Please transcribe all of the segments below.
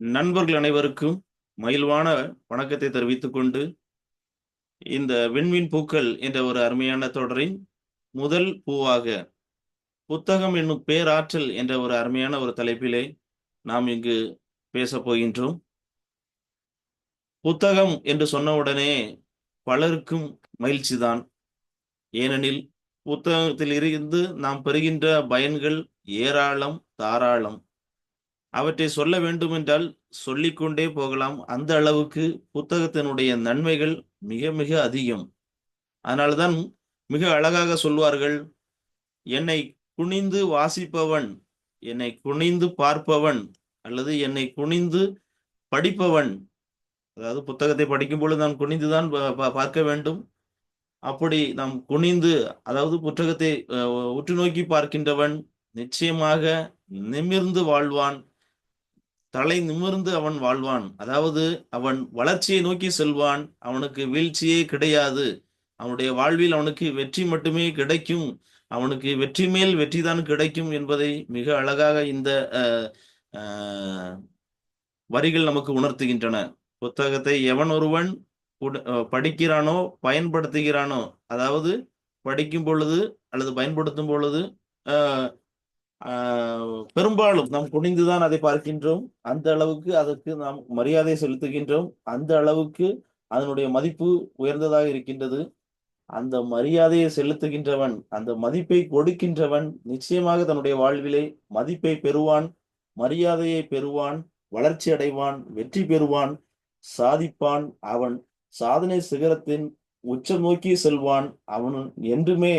நண்பர்கள் அனைவருக்கும் மயில்வான வணக்கத்தை தெரிவித்துக் கொண்டு இந்த விண்மீன் பூக்கள் என்ற ஒரு அருமையான தொடரின் முதல் பூவாக புத்தகம் என்னும் பேராற்றல் என்ற ஒரு அருமையான ஒரு தலைப்பிலே நாம் இங்கு பேசப் போகின்றோம். புத்தகம் என்று சொன்னவுடனே பலருக்கும் மகிழ்ச்சிதான். ஏனெனில் புத்தகத்தில் இருந்து நாம் பெறுகின்ற பயன்கள் ஏராளம் தாராளம். அவற்றை சொல்ல வேண்டுமென்றால் சொல்லிக்கொண்டே போகலாம். அந்த அளவுக்கு புத்தகத்தினுடைய நன்மைகள் மிக மிக அதிகம். அதனால்தான் மிக அழகாக சொல்வார்கள் என்னை குனிந்து வாசிப்பவன் என்னை குனிந்து பார்ப்பவன் அல்லது என்னை குனிந்து படிப்பவன். அதாவது புத்தகத்தை படிக்கும் பொழுது நாம் குனிந்துதான் பார்க்க வேண்டும். அப்படி நாம் குனிந்து அதாவது புத்தகத்தை உற்று நோக்கி பார்க்கின்றவன் நிச்சயமாக நிமிர்ந்து வாழ்வான். தலை நிமிர்ந்து அவன் வாழ்வான். அதாவது அவன் வளர்ச்சியை நோக்கி செல்வான். அவனுக்கு வீழ்ச்சியே கிடையாது. அவனுடைய வாழ்வில் அவனுக்கு வெற்றி மட்டுமே கிடைக்கும். அவனுக்கு வெற்றி மேல் வெற்றிதான் கிடைக்கும் என்பதை மிக அழகாக இந்த வரிகள் நமக்கு உணர்த்துகின்றன. புத்தகத்தை எவன் ஒருவன் உட- படிக்கிறானோ பயன்படுத்துகிறானோ அதாவது படிக்கும் பொழுது அல்லது பயன்படுத்தும் பொழுது ஆஹ் பெரும்பாலும் நாம் குனிந்துதான் அதை பார்க்கின்றோம். அந்த அளவுக்கு அதற்கு நாம் மரியாதை செலுத்துகின்றோம். அந்த அளவுக்கு அதனுடைய மதிப்பு உயர்ந்ததாக இருக்கின்றது. அந்த மரியாதையை செலுத்துகின்றவன் அந்த மதிப்பை கொடுக்கின்றவன் நிச்சயமாக தன்னுடைய வாழ்விலே மதிப்பை பெறுவான் மரியாதையை பெறுவான் வளர்ச்சி அடைவான் வெற்றி பெறுவான் சாதிப்பான் அவன் சாதனை சிகரத்தின் உச்சம் நோக்கி செல்வான் அவன் என்றுமே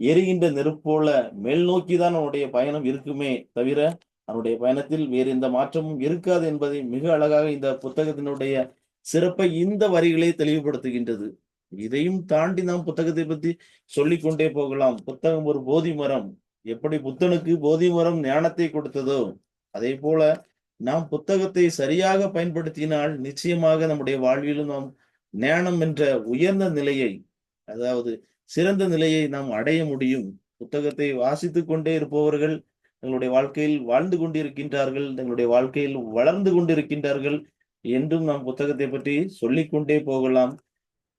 எரிகின்ற நெருப்போல மேல் நோக்கிதான் அவனுடைய பயணம் இருக்குமே தவிர அவனுடைய பயணத்தில் வேறு எந்த மாற்றமும் இருக்காது என்பதை மிக அழகாக இந்த புத்தகத்தினுடைய சிறப்பை இந்த வரிகளே தெளிவுபடுத்துகின்றது. இதையும் தாண்டி நாம் புத்தகத்தை பத்தி சொல்லிக்கொண்டே போகலாம். புத்தகம் ஒரு போதி மரம். எப்படி புத்தனுக்கு போதி மரம் ஞானத்தை கொடுத்ததோ அதே போல நாம் புத்தகத்தை சரியாக பயன்படுத்தினால் நிச்சயமாக நம்முடைய வாழ்விலும் நாம் ஞானம் என்ற உயர்ந்த நிலையை அதாவது சிறந்த நிலையை நாம் அடைய முடியும். புத்தகத்தை வாசித்துக் கொண்டே இருப்பவர்கள் தங்களுடைய வாழ்க்கையில் வாழ்ந்து கொண்டிருக்கின்றார்கள் தங்களுடைய வாழ்க்கையில் வளர்ந்து கொண்டிருக்கின்றார்கள் என்றும் நாம் புத்தகத்தை பற்றி சொல்லிக்கொண்டே போகலாம்.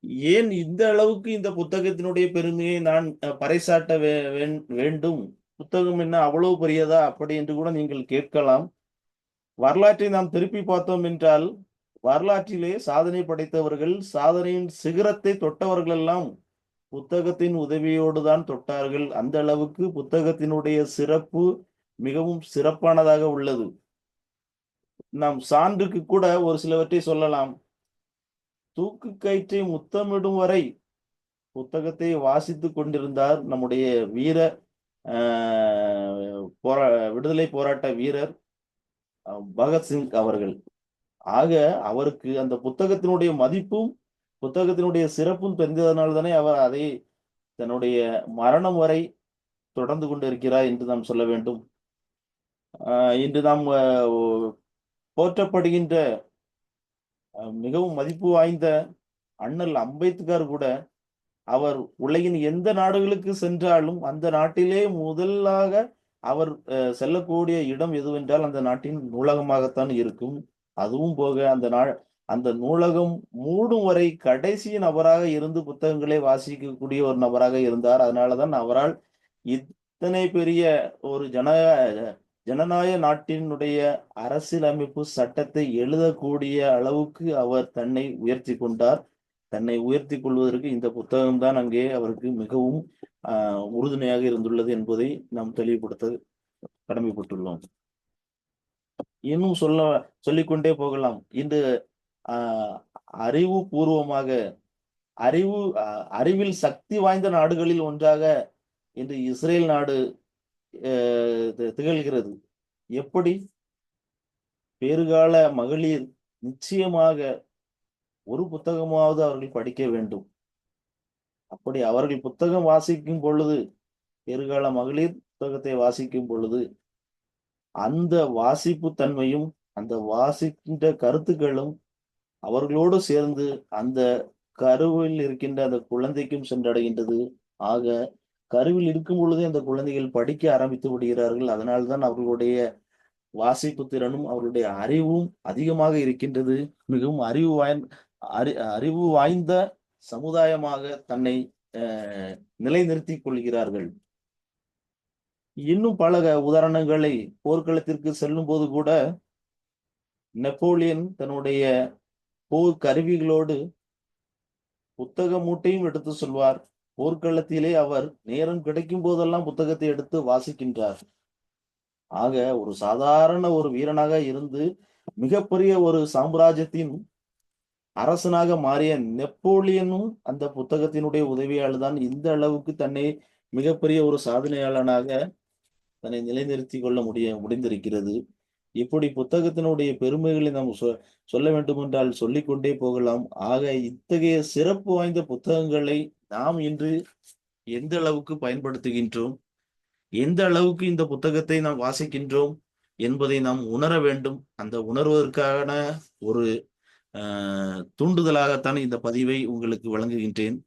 ஏன் இந்த அளவுக்கு இந்த புத்தகத்தினுடைய பெருமையை நான் பறைசாட்ட வே- வேண்- வேண்டும்? புத்தகம் என்ன அவ்வளவு பெரியதா? அப்படி என்று கூட நீங்கள் கேட்கலாம். வரலாற்றை நாம் திருப்பி பார்த்தோம் என்றால் வரலாற்றிலே சாதனை படைத்தவர்கள் சாதனையின் சிகரத்தை தொட்டவர்கள் எல்லாம் புத்தகத்தின் உதவியோடு தான் தொட்டார்கள். அந்த அளவுக்கு புத்தகத்தினுடைய சிறப்பு மிகவும் சிறப்பானதாக உள்ளது. நாம் சான்றுக்கு கூட ஒரு சிலவற்றை சொல்லலாம். தூக்கு கயிற்றை முத்தமிடும் வரை புத்தகத்தை வாசித்துக் கொண்டிருந்தார் நம்முடைய வீர போரா விடுதலை போராட்ட வீரர் பகத்சிங் அவர்கள். ஆக அவருக்கு அந்த புத்தகத்தினுடைய மதிப்பும் புத்தகத்தினுடைய சிறப்பும் தெரிந்ததனால் தானே அவர் அதை தன்னுடைய மரணம் வரை தொடர்ந்து கொண்டிருக்கிறார் என்று நாம் சொல்ல வேண்டும். இன்று நாம் போற்றப்படுகின்ற மிகவும் மதிப்பு வாய்ந்த அண்ணல் அம்பேத்கர் கூட அவர் உலகின் எந்த நாடுகளுக்கு சென்றாலும் அந்த நாட்டிலே முதலாக அவர் செல்லக்கூடிய இடம் எதுவென்றால் அந்த நாட்டின் நூலகமாகத்தான் இருக்கும். அதுவும் போக அந்த நாள் அந்த நூலகம் மூடும் வரை கடைசி நபராக இருந்து புத்தகங்களை வாசிக்கக்கூடிய ஒரு நபராக இருந்தார். அதனாலதான் அவரால் இத்தனை பெரிய ஒரு ஜன ஜனநாயக நாட்டினுடைய அரசியலமைப்பு சட்டத்தை எழுதக்கூடிய அளவுக்கு அவர் தன்னை உயர்த்தி கொண்டார். தன்னை உயர்த்தி கொள்வதற்கு இந்த புத்தகம் தான் அங்கே அவருக்கு மிகவும் ஆஹ், உறுதுணையாக இருந்துள்ளது என்பதை நாம் தெளிவுபடுத்த கடமைப்பட்டுள்ளோம். இன்னும் சொல்ல சொல்லிக்கொண்டே போகலாம். இன்று அறிவு பூர்வமாக அறிவு அறிவில் சக்தி வாய்ந்த நாடுகளில் ஒன்றாக இன்று இஸ்ரேல் நாடு திகழ்கிறது. எப்படி? பேறுகால மகளிர் நிச்சயமாக ஒரு புத்தகமாவது அவர்கள் படிக்க வேண்டும். அப்படி அவர்கள் புத்தகம் வாசிக்கும் பொழுது பேறுகால மகளிர் புத்தகத்தை வாசிக்கும் பொழுது அந்த வாசிப்பு தன்மையும் அந்த வாசிக்கின்ற கருத்துக்களும் அவர்களோடு சேர்ந்து அந்த கருவில் இருக்கின்ற அந்த குழந்தைக்கும் சென்றடைகின்றது. ஆக கருவில் இருக்கும் பொழுதே அந்த குழந்தைகள் படிக்க ஆரம்பித்து விடுகிறார்கள். அதனால்தான் அவர்களுடைய வாசிப்பு திறனும் அவருடைய அறிவும் அதிகமாக இருக்கின்றது. மிகவும் அறிவு வாய்ந்த அறி அறிவு வாய்ந்த சமுதாயமாக தன்னை நிலைநிறுத்திக் கொள்கிறார்கள். இன்னும் பல உதாரணங்களை போர்க்களத்திற்கு செல்லும் போது கூட நெப்போலியன் தன்னுடைய போர் கருவிகளோடு புத்தக மூட்டையும் எடுத்து சொல்வார். போர்க்களத்திலே அவர் நேரம் கிடைக்கும் போதெல்லாம் புத்தகத்தை எடுத்து வாசிக்கின்றார். ஆக ஒரு சாதாரண ஒரு வீரனாக இருந்து மிகப்பெரிய ஒரு சாம்ராஜ்யத்தின் அரசனாக மாறிய நெப்போலியனும் அந்த புத்தகத்தினுடைய உதவியால் தான் இந்த அளவுக்கு தன்னை மிகப்பெரிய ஒரு சாதனையாளனாக தன்னை நிலைநிறுத்திக் கொள்ள முடிய முடிந்திருக்கிறது. இப்படி புத்தகத்தினுடைய பெருமைகளை நாம் சொ- சொல்ல வேண்டுமென்றால் சொல்லிக்கொண்டே போகலாம். ஆக இத்தகைய சிறப்பு வாய்ந்த புத்தகங்களை நாம் இன்று எந்த அளவுக்கு பயன்படுத்துகின்றோம்? எந்த அளவுக்கு இந்த புத்தகத்தை நாம் வாசிக்கின்றோம்? என்பதை நாம் உணர வேண்டும். அந்த உணர்வதற்கான ஒரு ஆஹ், தூண்டுதலாகத்தான் இந்த பதிவை உங்களுக்கு வழங்குகின்றேன்.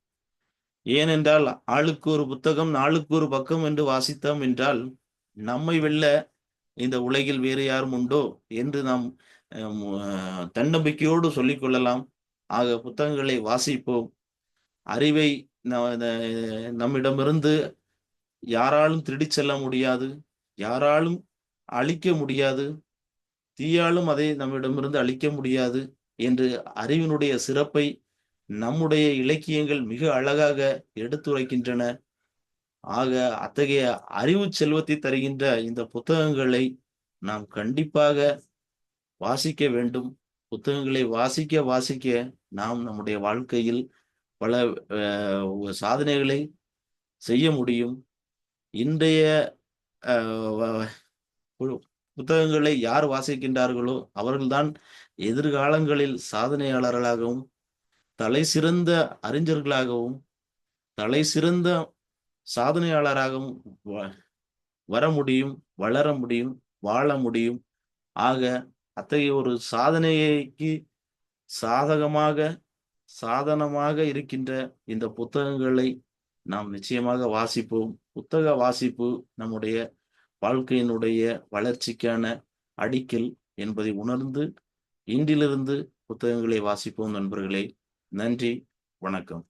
ஏனென்றால் ஆளுக்கு ஒரு புத்தகம் நாளுக்கு ஒரு பக்கம் என்று வாசித்தோம் என்றால் நம்மை வெல்ல இந்த உலகில் வேறு யாரும் உண்டோ என்று நாம் தன்னம்பிக்கையோடு சொல்லிக்கொள்ளலாம் ஆக புத்தகங்களை வாசிப்போம். அறிவை ந- நம்மிடமிருந்து யாராலும் திருடிச் செல்ல முடியாது. யாராலும் அழிக்க முடியாது. தீயாலும் அதை நம்மிடமிருந்து அழிக்க முடியாது என்று அறிவினுடைய சிறப்பை நம்முடைய இலக்கியங்கள் மிக அழகாக எடுத்துரைக்கின்றன. ஆக அத்தகைய அறிவு செல்வத்தை தருகின்ற இந்த புத்தகங்களை நாம் கண்டிப்பாக வாசிக்க வேண்டும். புத்தகங்களை வாசிக்க வாசிக்க நாம் நம்முடைய வாழ்க்கையில் பல சாதனைகளை செய்ய முடியும். இன்றைய புத்தகங்களை யார் வாசிக்கின்றார்களோ அவர்கள்தான் எதிர்காலங்களில் சாதனையாளர்களாகவும் தலை சிறந்த அறிஞர்களாகவும் தலை சிறந்த சாதனையாளராகவும் வ- வர முடியும் வளர முடியும் வாழ முடியும். ஆக அத்தகைய ஒரு சாதனைக்கு சாதகமாக சாதனமாக இருக்கின்ற இந்த புத்தகங்களை நாம் நிச்சயமாக வாசிப்போம். புத்தக வாசிப்பு நம்முடைய வாழ்க்கையினுடைய வளர்ச்சிக்கான அடிக்கல் என்பதை உணர்ந்து இன்றிலிருந்து புத்தகங்களை வாசிப்போம் நண்பர்களே. நன்றி வணக்கம்.